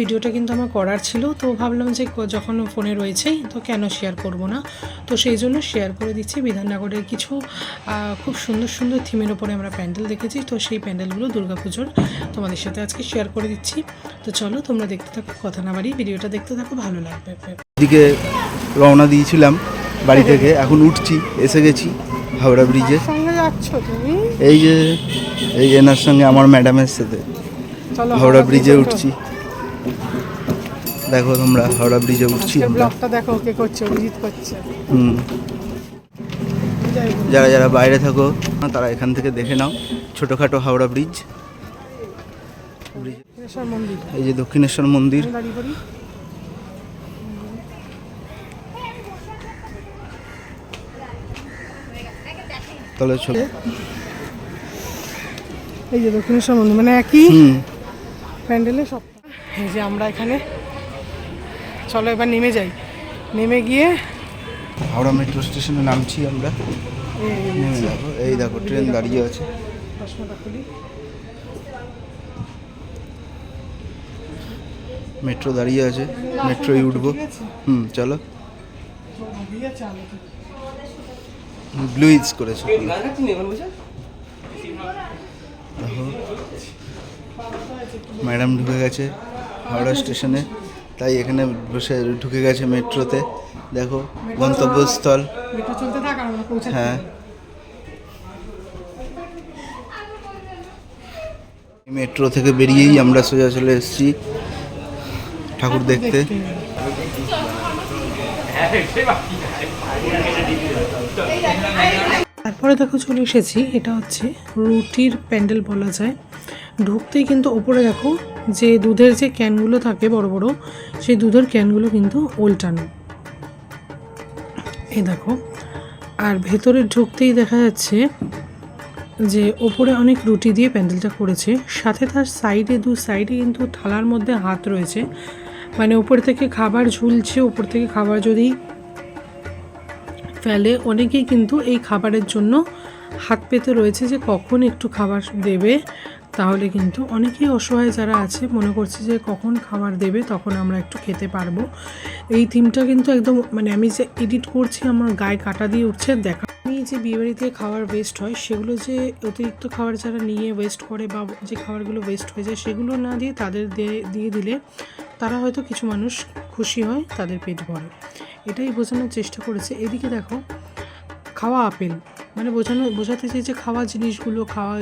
ভিডিওটা কিন্তু আমার করার ছিল তো ভাবলাম যে যখন ফোনে রয়েছেই তো কেন শেয়ার করব না? তো সেই জন্য শেয়ার করে দিচ্ছি। বিধাননগরের কিছু খুব সুন্দর সুন্দর থিমের ওপরে আমরা প্যান্ডেল দেখেছি তো সেই প্যান্ডেলগুলো দুর্গাপুজোর তোমাদের সাথে আজকে শেয়ার করে দিচ্ছি। তো চলো তোমরা দেখতে থাকো কথা না বাড়ি ভিডিওটা দেখতে থাকো ভালো লাগবে। দিকে রওনা দিয়েছিলাম বাড়ি থেকে এখন উঠছি এসে গেছি হাওড়া ব্রিজে। সঙ্গে যাচ্ছ এই যে এই এনার সঙ্গে আমার ম্যাডামের সাথে। চলো হাওড়া ব্রিজে উঠছি। দেখো তোমরা হাওড়া ব্রিজে উঠছি আমরা। ব্লগটা দেখো কে করছে অভিজিৎ করছে। হুম। যারা যারা বাইরে থাকো তারা এখান থেকে দেখে নাও ছোটোখাটো হাওড়া ব্রিজ। এই যে দক্ষিণেশ্বর মন্দির। তাহলে এই যে দক্ষিণেশ্বর মন্দির মানে একই প্যান্ডেলে সব এই যে আমরা এখানে। চলো এবার নেমে যাই। নেমে গিয়ে হাওড়া মেট্রো স্টেশনে নামছি আমরা। এই নেমে দেখো এই দেখো ট্রেন দাঁড়িয়ে আছে। মেট্রো দাঁড়িয়ে আছে। মেট্রোই উঠবো। হুম চলো। ব্লুইজ করেছে। দেখো। ম্যাডাম ঢুকে গেছে। হাওড়া স্টেশনে। তাই এখানে বসে ঢুকে গেছে মেট্রোতে। দেখো, গন্তব্যস্থল। হ্যাঁ। মেট্রো থেকে বেরিয়েই আমরা সোজা চলে এসেছি ঠাকুর দেখতে। তারপরে দেখো চলে এসেছি, এটা হচ্ছে রুটির প্যান্ডেল বলা যায়। ঢুকতেই কিন্তু ওপরে দেখো যে দুধের যে ক্যানগুলো থাকে বড় বড়, সেই দুধের ক্যানগুলো কিন্তু উল্টানো এই দেখো, আর ভেতরে ঢুকতেই দেখা যাচ্ছে যে ওপরে অনেক রুটি দিয়ে প্যান্ডেলটা করেছে। সাথে তার সাইডে, দু সাইডে কিন্তু থালার মধ্যে হাত রয়েছে। মানে উপর থেকে খাবার ঝুলছে উপর থেকে খাবার যদি ফেলে, অনেকেই কিন্তু এই খাবারের জন্য হাত পেতে রয়েছে যে কখন একটু খাবার দেবে। তাহলে কিন্তু অনেকেই অসহায় যারা আছে, মনে করছে যে কখন খাবার দেবে তখন আমরা একটু খেতে পারব। এই থিমটা কিন্তু একদম মানে আমি যে এডিট করছি, আমার গায়ে কাটা দিয়ে উঠছে, দেখা আমি যে বিয়েবাড়িতে খাবার ওয়েস্ট হয়, সেগুলো যে অতিরিক্ত খাবার যারা নিয়ে ওয়েস্ট করে বা যে খাবারগুলো ওয়েস্ট হয়ে যায়, সেগুলো না দিয়ে তাদের দিয়ে- দিলে তারা হয়তো কিছু মানুষ খুশি হয়, তাদের পেট ভরে। এটাই বোঝানোর চেষ্টা করেছে। এদিকে দেখো, খাওয়া আপেল। মানে বোঝানো, বোঝাতে চাই যে খাওয়া জিনিসগুলো, খাওয়া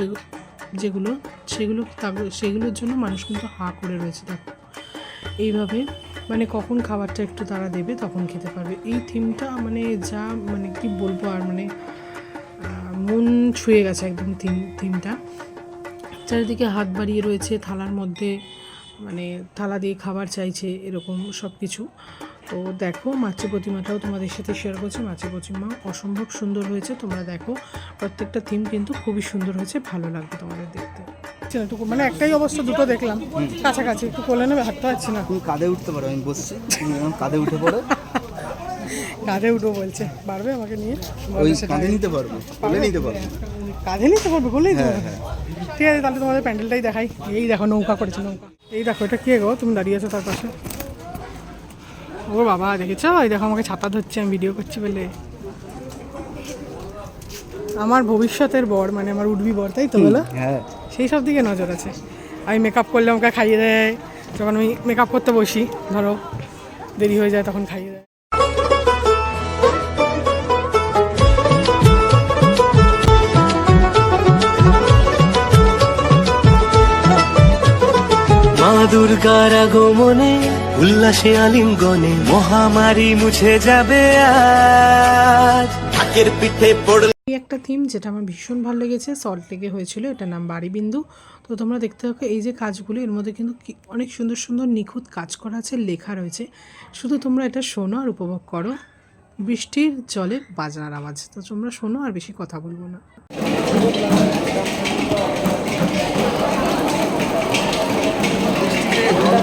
যেগুলো, সেগুলো সেগুলোর জন্য মানুষ কিন্তু হাঁ করে রয়েছে, দেখো। এইভাবে মানে কখন খাবারটা একটু তারা দেবে তখন খেতে পারবে। এই থিমটা মানে যা মানে কি বলব আর মানে মন ছুঁয়ে গেছে একদম থিম থিমটা চারিদিকে হাত বাড়িয়ে রয়েছে, থালার মধ্যে মানে থালা দিয়ে খাবার চাইছে, এরকম সব কিছু তো দেখো মাছি প্রতিমাটাও তোমাদের সাথে শেয়ার করছি। মাছি প্রতিমা অসম্ভব সুন্দর হয়েছে। তোমরা দেখো প্রত্যেকটা থিম কিন্তু খুবই সুন্দর হয়েছে ভালো লাগবে তোমাদের দেখতে। মানে একটাই অবস্থা দুটো দেখলাম। কাছাকাছি একটু কোলে নেবে হাঁটতে পারছি না। তুমি কাঁধে উঠতে পারো আমি বসছি। তুমি এরকম কাঁধে উঠে পড়ো। কাঁধে উঠবো বলছে। পারবে আমাকে নিয়ে? ওই কাঁধে নিতে পারব তুলে নিতে পারব। কাঁধে নিতে পারবে বলেই তো হ্যাঁ হ্যাঁ। ঠিক আছে তাহলে তোমাদের প্যান্ডেলটাই দেখাই। এই দেখো নৌকা করেছে নৌকা। এই দেখো এটা কে গো? তুমি দাঁড়িয়ে আছো তার পাশে। ও বাবা দেখেছ? এই দেখো আমাকে ছাতা ধরছে আমি ভিডিও করছি বলে। আমার ভবিষ্যতের বর মানে আমার উঠবি বর তাই তো বলো? হ্যাঁ। সেই সব দিকে নজর আছে। আমি মেকআপ করলে আমাকে খাইয়ে দেয়। যখন আমি মেকআপ করতে বসি ধরো দেরি হয়ে যায় তখন খাইয়ে দেয়। দুর্গার আগমনে উল্লাসে আলিঙ্গনে মহামারী মুছে যাবে আজ। ঢাকের পিঠে পড়ল একটা থিম যেটা আমার ভীষণ ভালো লেগেছে সল্ট লেগে হয়েছিল এটার নাম বাড়িবিন্দু। তো তোমরা দেখতে থাকো এই যে কাজগুলো এর মধ্যে কিন্তু অনেক সুন্দর সুন্দর নিখুঁত কাজ করা আছে লেখা রয়েছে। শুধু তোমরা এটা শোনো আর উপভোগ করো। বৃষ্টির জলে বাজনার আওয়াজ। তো তোমরা শোনো আর বেশি কথা বলব না।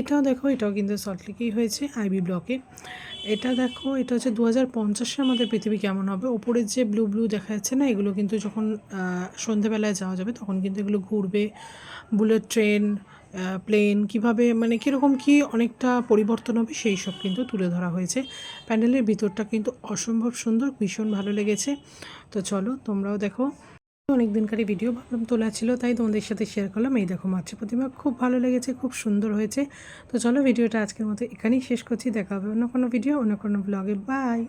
এটাও দেখো, এটাও কিন্তু সল্টলেকেই হয়েছে আইবি ব্লকে এটা দেখো, এটা হচ্ছে দু হাজার পঞ্চাশে আমাদের পৃথিবী কেমন হবে? ওপরের যে ব্লু ব্লু দেখা যাচ্ছে না, এগুলো কিন্তু যখন সন্ধেবেলায় যাওয়া যাবে, তখন কিন্তু এগুলো ঘুরবে। বুলেট ট্রেন প্লেন কীভাবে মানে কীরকম কি অনেকটা পরিবর্তন হবে, সেই সব কিন্তু তুলে ধরা হয়েছে। প্যান্ডেলের ভিতরটা কিন্তু অসম্ভব সুন্দর, ভীষণ ভালো লেগেছে। তো চলো, তোমরাও দেখো। অনেক দিনকারই ভিডিও ভাবলাম তোলা ছিল, তাই তোমাদের সাথে শেয়ার করলাম। এই দেখো মাছের প্রতিমা খুব ভালো লেগেছে, খুব সুন্দর হয়েছে। তো চলো ভিডিওটা আজকের মতো এখানেই শেষ করছি। দেখা হবে অন্য কোনো ভিডিও অন্য কোনো ব্লগে বাই